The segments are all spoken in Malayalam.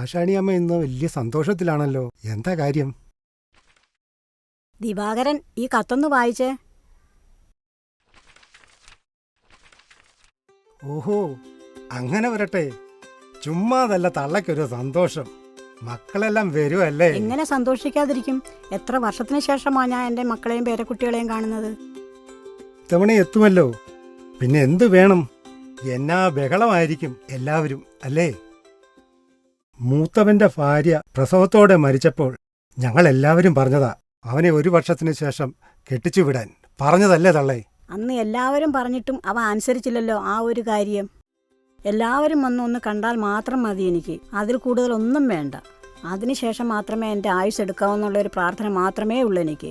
ദാശാണിയമ്മ ഇന്ന് വലിയ സന്തോഷത്തിലാണല്ലോ. എന്താ കാര്യം? ദിവാകരൻ ഈ കത്തൊന്ന് വായിച്ചേ. ഓഹോ അങ്ങനെ വരട്ടെ. ചുമ്മാതല്ല തള്ളക്കൊരു സന്തോഷം. മക്കളെല്ലാം വരുമല്ലേ എങ്ങനെ സന്തോഷിക്കാതിരിക്കും? എത്ര വർഷത്തിന് ശേഷമാണ് ഞാൻ എന്റെ മക്കളെയും പേരക്കുട്ടികളെയും കാണുന്നത്? ഇത്തവണ എത്തുമല്ലോ. പിന്നെ എന്തു വേണം? എന്നാ ബഹളമായിരിക്കും എല്ലാവരും അല്ലേ? മൂത്തവന്റെ ഭാര്യ പ്രസവത്തോടെ മരിച്ചപ്പോൾ ഞങ്ങളെല്ലാവരും പറഞ്ഞതാ അവനെ ഒരു വർഷത്തിന് ശേഷം കെട്ടിച്ചു വിടാൻ പറഞ്ഞതല്ലേ തള്ളേ? അന്ന് എല്ലാവരും പറഞ്ഞിട്ടും അവ അനുസരിച്ചില്ലല്ലോ ആ ഒരു കാര്യം. എല്ലാവരും വന്ന് ഒന്ന് കണ്ടാൽ മാത്രം മതി എനിക്ക്. അതിൽ കൂടുതൽ ഒന്നും വേണ്ട അതിനുശേഷം മാത്രമേ എന്റെ ആയുസ് എടുക്കാവുന്നുള്ള ഒരു പ്രാർത്ഥന മാത്രമേ ഉള്ളൂ എനിക്ക്.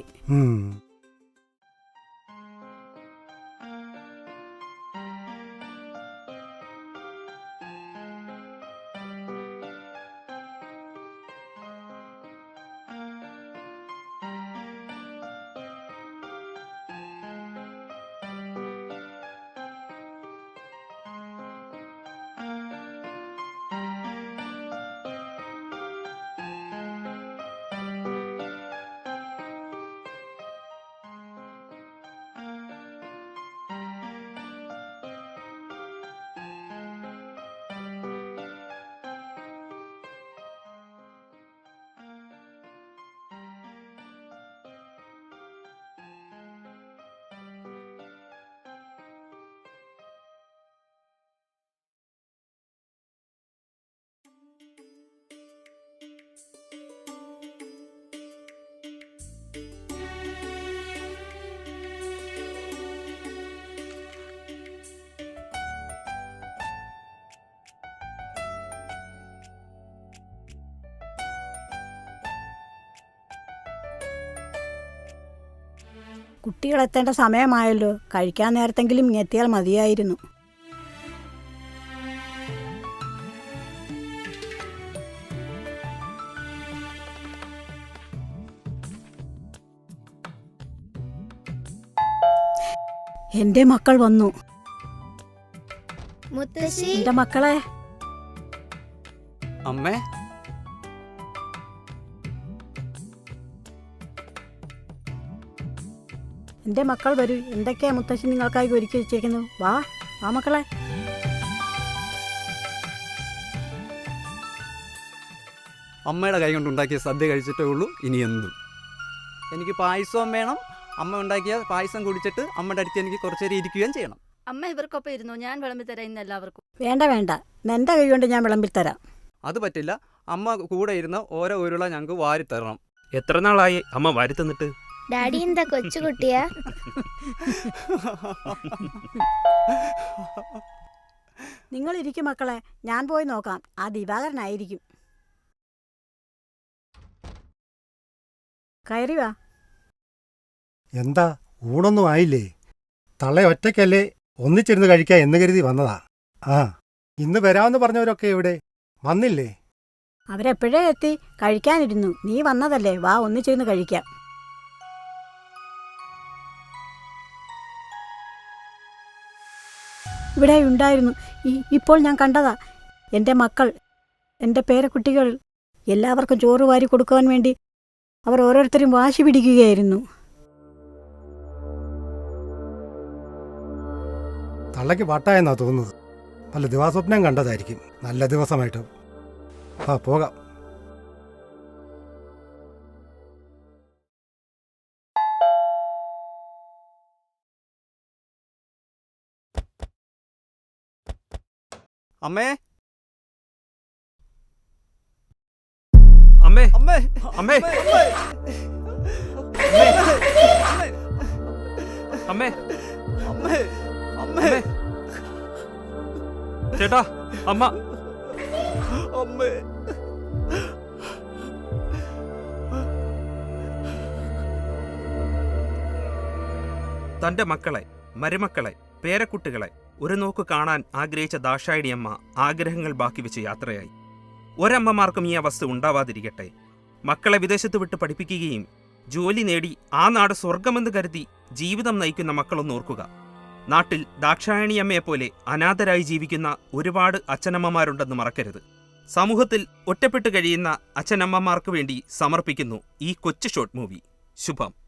എത്തേണ്ട സമയമായല്ലോ. കഴിക്കാൻ നേരത്തെങ്കിലും ഇങ്ങെത്തിയാൽ മതിയായിരുന്നു. എന്റെ മക്കൾ വന്നു. മുത്തശ്ശി. എന്റെ മക്കളെ. അമ്മേ. എന്റെ മക്കൾ വരൂ. എന്തൊക്കെയാ മുത്തശ്ശി നിങ്ങൾക്കായി ഒരുക്കി വെച്ചേക്കുന്നു വാ ആ മക്കളെ. അമ്മയുടെ കൈ കൊണ്ടുണ്ടാക്കിയ സദ്യ കഴിച്ചിട്ടേ ഉള്ളൂ ഇനി എന്തും. എനിക്ക് പായസവും വേണം. അമ്മ ഉണ്ടാക്കിയ പായസം കുടിച്ചിട്ട് അമ്മയുടെ അടുത്ത് എനിക്ക് കുറച്ചു നേരം ഇരിക്കുകയും ചെയ്യണം. അമ്മ ഇവർക്കൊപ്പം ഇരുന്നു. ഞാൻ വിളമ്പി തരാം ഇന്ന് എല്ലാവർക്കും. വേണ്ട വേണ്ട. എന്റെ കൈ കൊണ്ട് ഞാൻ വിളമ്പി തരാം. അത് പറ്റില്ല. അമ്മ കൂടെ ഇരുന്ന് ഓരോ ഉരുള ഞങ്ങൾക്ക് വാരി തരണം എത്ര നാളായി അമ്മ വാരി തന്നിട്ട്? ഡാഡി എന്താ കൊച്ചുകുട്ടിയാ? നിങ്ങൾ ഇരിക്കും മക്കളെ ഞാൻ പോയി നോക്കാം. ആ ദിവാകരനായിരിക്കും. കയറി വാ. എന്താ? ഊണൊന്നും ആയില്ലേ? തള്ള ഒറ്റയ്ക്കല്ലേ ഒന്നിച്ചിരുന്ന് കഴിക്കാം എന്ന് കരുതി വന്നതാ. ആ ഇന്ന് വരാമെന്ന് പറഞ്ഞവരൊക്കെ ഇവിടെ വന്നില്ലേ? അവരെപ്പോഴേ എത്തി? കഴിക്കാനിരുന്നു. നീ വന്നതല്ലേ? വാ ഒന്നിച്ചിരുന്ന് കഴിക്കാം. ഇവിടെ ഉണ്ടായിരുന്നു. ഇപ്പോൾ ഞാൻ കണ്ടതാ. എന്റെ മക്കൾ എന്റെ പേരക്കുട്ടികൾ എല്ലാവർക്കും ചോറ് വാരി കൊടുക്കുവാൻ വേണ്ടി അവർ ഓരോരുത്തരും വാശി പിടിക്കുകയായിരുന്നു. തള്ളയ്ക്ക് വട്ടായെന്നാ തോന്നുന്നത്. നല്ല ദിവാസ്വപ്നം കണ്ടതായിരിക്കും. നല്ല ദിവസമായിട്ട്. ആ പോകാം. അമ്മേ അമ്മേ അമ്മേ അമ്മേ അമ്മേ അമ്മേ അമ്മേ ചേട്ടാ അമ്മ അമ്മേ തന്റെ മക്കളെ മരുമക്കളെ പേരക്കുട്ടികളെ ഒരു നോക്ക് കാണാൻ ആഗ്രഹിച്ച ദാഷായിണിയമ്മ ആഗ്രഹങ്ങൾ ബാക്കി വെച്ച് യാത്രയായി. ഒരമ്മമാർക്കും ഈ അവസ്ഥ ഉണ്ടാവാതിരിക്കട്ടെ. മക്കളെ വിദേശത്ത് വിട്ട് പഠിപ്പിക്കുകയും ജോലി നേടി ആ നാട് സ്വർഗമെന്ന് കരുതി ജീവിതം നയിക്കുന്ന മക്കളൊന്ന് ഓർക്കുക. നാട്ടിൽ ദാക്ഷായണിയമ്മയെപ്പോലെ അനാഥരായി ജീവിക്കുന്ന ഒരുപാട് അച്ഛനമ്മമാരുണ്ടെന്ന് മറക്കരുത്. സമൂഹത്തിൽ ഒറ്റപ്പെട്ട് കഴിയുന്ന അച്ഛനമ്മമാർക്ക് വേണ്ടി സമർപ്പിക്കുന്നു ഈ കൊച്ചു ഷോർട്ട് മൂവി. ശുഭം.